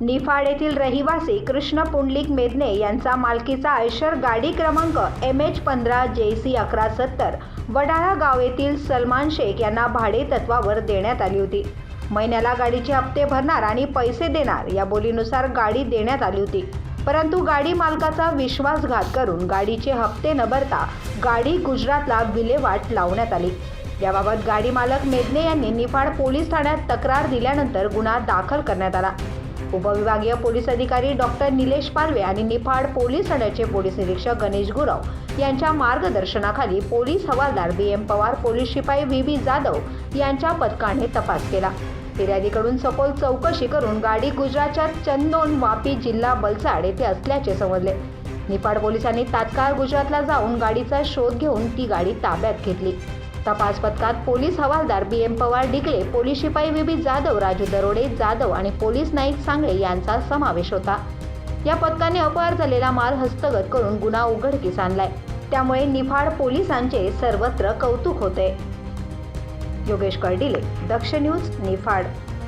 निफाड येथील रहिवासी कृष्ण पुंडलिक मेदने यांचा मालकीचा आयशर गाडी क्रमांक एम एच पंधरा जे सी अकरा सत्तर वडाळा गाव येथील सलमान शेख यांना भाडे तत्वावर देण्यात आली होती. महिन्याला गाडीचे हप्ते भरणार आणि पैसे देणार या बोलीनुसार गाडी देण्यात आली होती. परंतु गाडी मालकाचा विश्वासघात करून गाडीचे हप्ते न भरता गाडी गुजरातला विल्हेवाट लावण्यात आली. याबाबत गाडी मालक मेदने यांनी निफाड पोलीस ठाण्यात तक्रार दिल्यानंतर गुन्हा दाखल करण्यात आला. उपविभागीय पोलीस अधिकारी डॉक्टर निलेश पारवे आणि निफाड पोलीस ठाण्याचे पोलीस निरीक्षक गणेश गुरव यांच्या मार्गदर्शनाखाली पोलीस हवालदार बी एम पवार पोलीस शिपाई व्ही बी जाधव यांच्या पथकाने तपास केला. फिर्यादीकडून सखोल चौकशी करून गाडी गुजरातच्या चंदोन वापी जिल्हा बलसाड येथे असल्याचे समजले. निफाड पोलिसांनी तात्काळ गुजरातला जाऊन गाडीचा शोध घेऊन ती गाडी ताब्यात घेतली. तपास पथकात पोलीस हवालदार B M Pawar Dikle police शिपाई व्ही जाधव राजू दरोडे जाधव आणि पोलीस नाईक सांगळे यांचा समावेश होता. या पथकाने अपहार झालेला माल हस्तगत करून गुन्हा उघडकीस आणलाय. त्यामुळे निफाड पोलिसांचे सर्वत्र कौतुक होते. योगेश कर्डिले दक्ष न्यूज निफाड.